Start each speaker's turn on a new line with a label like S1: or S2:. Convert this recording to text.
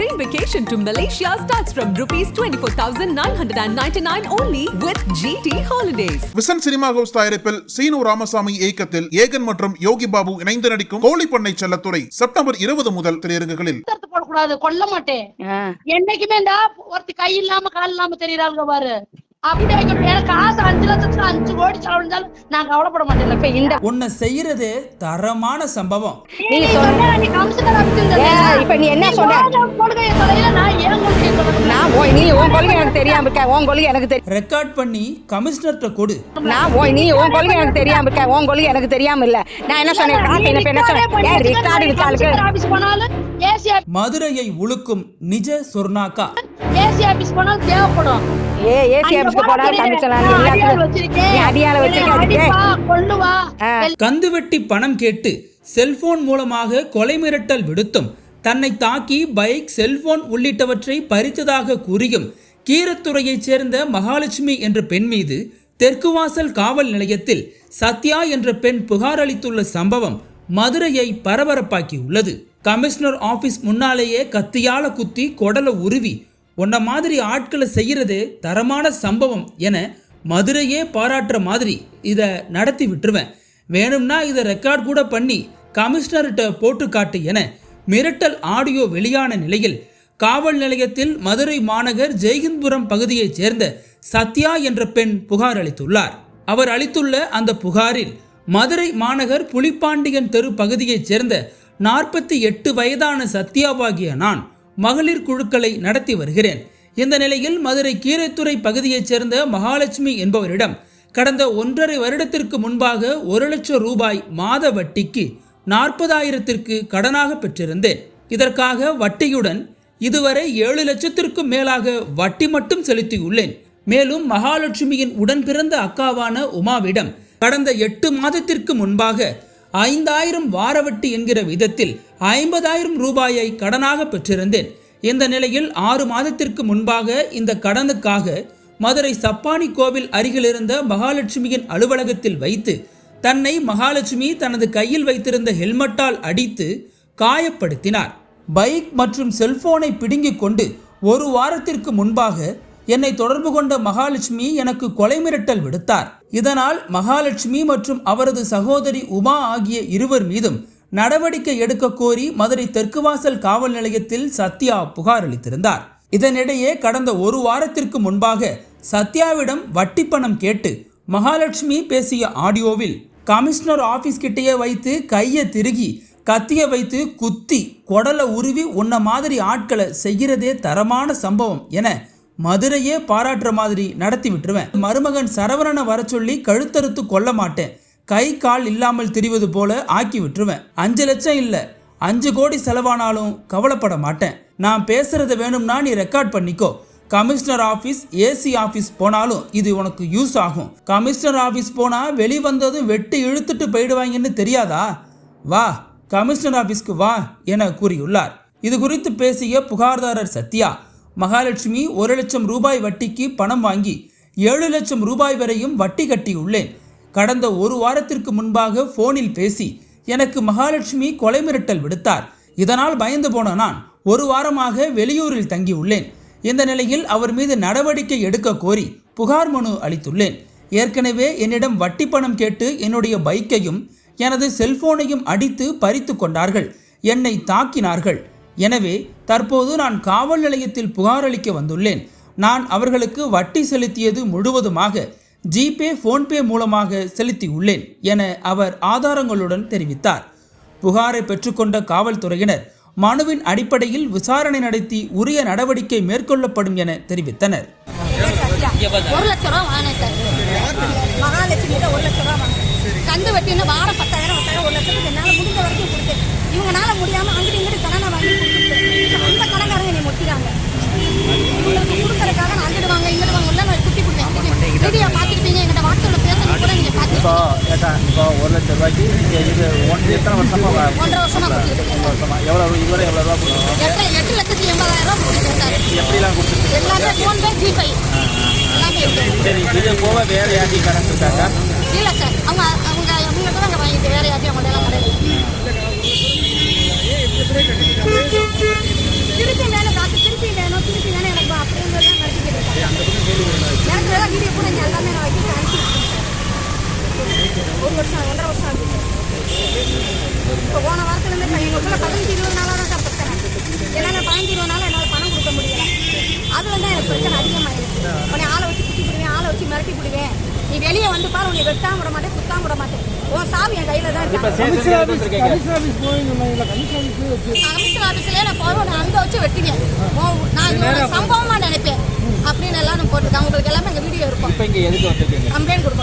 S1: train vacation to Malaysia starts from rupees 24,999 only with GT Holidays.
S2: Vision cinema house தயாரிப்பில் சீனு ராமசாமி இயக்கத்தில் ஏகன் மற்றும் யோகி பாபு இணைந்து நடிக்கும் கோழிப்பண்ணை செல்லத்துறை செப்டம்பர் இருபது முதல் திரையரங்குகளில்
S3: போடக்கூடாது கொல்ல மாட்டேன். என்னைக்குமே ஒருத்தி கை இல்லாம கால் இல்லாம தெரியறாங்க பாரு அப்படி வைக்கணும் எனக்கு காசு அஞ்சு லட்சத்துக்கு அஞ்சு கோடி செலவழிஞ்சாலும் நான் கவலைப்பட மாட்டேன்
S4: இப்ப இந்த
S5: உன்னை செய்யறது தரமான சம்பவம்.
S3: நீ சொன்ன நீ கம்சன்
S4: ஏ, இப்ப நீ என்ன சொன்ன?
S3: கொள்கையை தொலைல நான் ஏன் கொள்கையை சொல்லணும்
S4: நான் போய் நீ உன் கொள்கை எனக்கு தெரியாம இருக்க. உன் கொள்கை எனக்கு தெரியும்
S5: ரெக்கார்ட் பண்ணி கமிஷனர்கிட்ட கொடு.
S4: நான் போய் நீ உன் கொள்கை எனக்கு தெரியாம இருக்க. உன் கொள்கை எனக்கு தெரியாம இல்ல. நான் என்ன சொன்னேன்? காசு என்ன என்ன சொன்னேன்? ஏன் ரெக்கார்டு விசாலுக்கு
S3: ஆபீஸ் போனாலும் ஏசி
S5: மதுரையை உழுக்கும் நிஜ சொர்ணாக்கா.
S3: ஏசி ஆபீஸ் போனாலும் தேவைப்படும்.
S4: ஏ ஏசி ஆபீஸ்க்கு போனா கமிஷன்.
S5: கந்துவெட்டி பணம் கேட்டு செல்போன் மூலமாக கொலை மிரட்டல் விடுத்தும். தன்னை தாக்கி பைக் செல்போன் உள்ளிட்டவற்றை பறித்ததாக கூறியும் கீரத்துறையைச் சேர்ந்த மகாலட்சுமி என்ற பெண் மீது தெற்குவாசல் காவல் நிலையத்தில் சத்யா என்ற பெண் புகார் அளித்துள்ள சம்பவம் மதுரையை பரபரப்பாக்கியுள்ளது. கமிஷனர் ஆபீஸ் முன்னாலேயே கத்தியால குத்தி கொடல உருவி உன்ன மாதிரி ஆட்களை செய்கிறது தரமான சம்பவம் என மதுரையே பாராட்டுற மாதிரி இதை நடத்தி விட்டுருவேன். வேணும்னா இதை ரெக்கார்ட் கூட பண்ணி கமிஷனர்கிட்ட போட்டு காட்டு என மிரட்டல் ஆடியோ வெளியான நிலையில் காவல் நிலையத்தில் மதுரை மாநகர் ஜெய்ஹிந்த்புரம் பகுதியைச் சேர்ந்த சத்யா என்ற பெண் புகார் அளித்துள்ளார். அவர் அளித்துள்ள அந்த புகாரில் மதுரை மாநகர் புலிப்பாண்டியன் தெரு பகுதியைச் சேர்ந்த நாற்பத்தி எட்டு வயதான சத்யாவாகிய நான் மகளிர் குழுக்களை நடத்தி வருகிறேன். இந்த நிலையில் மதுரை கீரைத்துறை பகுதியைச் சேர்ந்த மகாலட்சுமி என்பவரிடம் கடந்த ஒன்றரை வருடத்திற்கு முன்பாக ஒரு லட்சம் ரூபாய் மாத வட்டிக்கு நாற்பதாயிரத்திற்கு கடனாக பெற்றிருந்தேன். இதற்காக வட்டியுடன் இதுவரை ஏழு லட்சத்திற்கும் மேலாக வட்டி மட்டும் செலுத்தியுள்ளேன். மேலும் மகாலட்சுமியின் உடன் பிறந்த அக்காவான உமாவிடம் கடந்த எட்டு மாதத்திற்கு முன்பாக ஐந்தாயிரம் வாரவட்டி என்கிற விதத்தில் ஐம்பதாயிரம் ரூபாயை கடனாக பெற்றிருந்தேன். இந்த நிலையில் ஆறு மாதத்திற்கு முன்பாக இந்த கடனுக்காக மதுரை சப்பானி கோவில் அருகிலிருந்த மகாலட்சுமியின் அலுவலகத்தில் வைத்து தன்னை மகாலட்சுமி தனது கையில் வைத்திருந்த ஹெல்மெட்டால் அடித்து காயப்படுத்தினார். பைக் மற்றும் செல்போனை பிடுங்கிக் கொண்டு ஒரு வாரத்திற்கு முன்பாக என்னை தொடர்பு கொண்ட மகாலட்சுமி எனக்கு கொலை மிரட்டல் விடுத்தார். இதனால் மகாலட்சுமி மற்றும் அவரது சகோதரி உமா ஆகிய இருவர் மீதும் நடவடிக்கை எடுக்க கோரி மதுரை தெற்கு வாசல் காவல் நிலையத்தில் சத்யா புகார் அளித்திருந்தார். இதனிடையே கடந்த ஒரு வாரத்திற்கு முன்பாக சத்யாவிடம் வட்டி பணம் கேட்டு மகாலட்சுமி பேசிய ஆடியோவில் கமிஷனர் ஆபீஸ் கிட்டேயே வைத்து கையை திருகி கத்திய வைத்து குத்தி கொடலை உருவி உன்ன மாதிரி ஆட்களை செய்கிறதே தரமான சம்பவம் என மதுரையே பாராட்டுற மாதிரி நடத்தி விட்டுருவேன். மருமகன் சரவணனை வர சொல்லி கழுத்தறுத்து கொல்ல மாட்டேன். கை கால் இல்லாமல் திரிவது போல ஆக்கி விட்டுருவேன். அஞ்சு லட்சம் இல்லை. அஞ்சு கோடி செலவானாலும் கவலைப்பட மாட்டேன். நான் பேசுறத வேணும்னா நீ ரெக்கார்ட் பண்ணிக்கோ. கமிஷனர் ஆஃபீஸ் ஏசி ஆஃபீஸ் போனாலும் இது உனக்கு யூஸ் ஆகும். கமிஷனர் ஆஃபீஸ் போனால் வெளிவந்ததும் வெட்டி இழுத்துட்டு போயிடுவாங்கன்னு தெரியாதா? வா கமிஷனர் ஆஃபீஸ்க்கு வா என கூறியுள்ளார். இது குறித்து பேசிய புகார்தாரர் சத்யா மகாலட்சுமி ஒரு லட்சம் ரூபாய் வட்டிக்கு பணம் வாங்கி ஏழு லட்சம் ரூபாய் வரையும் வட்டி கட்டியுள்ளேன். கடந்த ஒரு வாரத்திற்கு முன்பாக ஃபோனில் பேசி எனக்கு மகாலட்சுமி கொலை மிரட்டல் விடுத்தார். இதனால் பயந்து போன நான் ஒரு வாரமாக வெளியூரில் தங்கியுள்ளேன். இந்த நிலையில் அவர் மீது நடவடிக்கை எடுக்க கோரி புகார் மனு அளித்துள்ளேன். ஏற்கனவே என்னிடம் வட்டி பணம் கேட்டு என்னுடைய பைக்கையும் எனது செல்போனையும் அடித்து பறித்து கொண்டார்கள். என்னை தாக்கினார்கள். எனவே தற்போது நான் காவல் நிலையத்தில் புகார் அளிக்க வந்துள்ளேன். நான் அவர்களுக்கு வட்டி செலுத்தியது முழுவதுமாக ஜிபே ஃபோன்பே மூலமாக செலுத்தியுள்ளேன் என அவர் ஆதாரங்களுடன் தெரிவித்தார். புகாரை பெற்றுக்கொண்ட காவல்துறையினர் மனுவின் அடிப்படையில் விசாரணை நடத்தி உரிய நடவடிக்கை மேற்கொள்ளப்படும் என தெரிவித்தனர்.
S6: ஒரு லட்ச ரூபா வாங்கினேன் சார். ஒரு லட்ச ரூபா வாங்கினேன். கந்து வாரம் பத்தாயிரம் பத்தாயிரம் ஒரு லட்சத்துக்கு என்னால் முடிஞ்ச வரைக்கும் கொடுத்தேன். முடியாம அங்கிட்டு இங்கிட்டு கடனை வாங்கி கொடுத்துட்டு அந்த கடன்காரங்க என்னை முட்டிறாங்க உங்களுக்கு கொடுக்கறதுக்காக நான் அங்கிட்டு வாங்க இங்கிட்டு வாங்க உள்ள நான் குட்டி கொடுத்தேன் வீடியோ பார்த்துக்கிட்டீங்க எங்கிட்ட வாட்ஸ்அப்பில் பேசுறது கூட நீங்கள்
S7: இப்போ
S6: பார்த்து
S7: ஏட்டா லட்சம் ரூபாய்க்கு நீங்கள் இது ஒன் எத்தனை வருஷமா வா-
S6: ஒன்றரை வருஷமா கொடுத்துட்டு இருக்கேன்
S7: எத்தனை வருஷமா எவ்வளோ இதுவரை எவ்வளோ ரூபா கொடுக்கணும்
S6: எட்டு லட்சத்தி எண்பதாயிரம்
S7: எப்படிலாம் கொடுத்துருக்கு
S6: எல்லாமே ஃபோன் பே ஜிபே
S7: சரி இது போக வேறு யார்ட்டையும் கடன் இருக்காங்க
S6: இல்லை சார். அவங்க அவங்க அவங்ககிட்ட தான் வாங்கிட்டு வேற யார்ட்டையும் அவங்க எல்லாம் கிடையாது திருப்பி மேலே வீடியோ கூட இங்க எல்லாமே நான் வைக்க அனுப்பி விட்டேன் சார் ஒரு வருஷம் ஒன்றரை வருஷம் ஆகுது சார் இப்போ போன எங்களுக்குள்ள பதினஞ்சு இருபது நாளாக தான் சார் பிரச்சனை ஏன்னா நான் பதினஞ்சு இருபது நாளாக என்னால் பணம் கொடுக்க முடியல. அது வந்து எனக்கு பிரச்சனை அதிகமாகிடுச்சு உன்னை ஆளை வச்சு குத்தி விடுவேன் ஆளை வச்சு மிரட்டி விடுவேன் நீ வெளியே வந்து பாரு உன்னை வெட்டாம விட மாட்டேன் குத்தாம விட மாட்டேன். உன் சாவி என் கையில தான் இருக்கு. கமிஷனர் ஆஃபீஸ்லயே நான் போவேன் நான் அங்கே வச்சு வெட்டுவேன். உன் நான் இது சம்பவமா நினைப்பேன். அப்படின்னு எல்லாரும் போட்டுருக்காங்க உங்களுக்கு எல்லாமே எங்கள் வீடியோ இருக்கும். கம்ப்ளைண்ட் கொடுக்க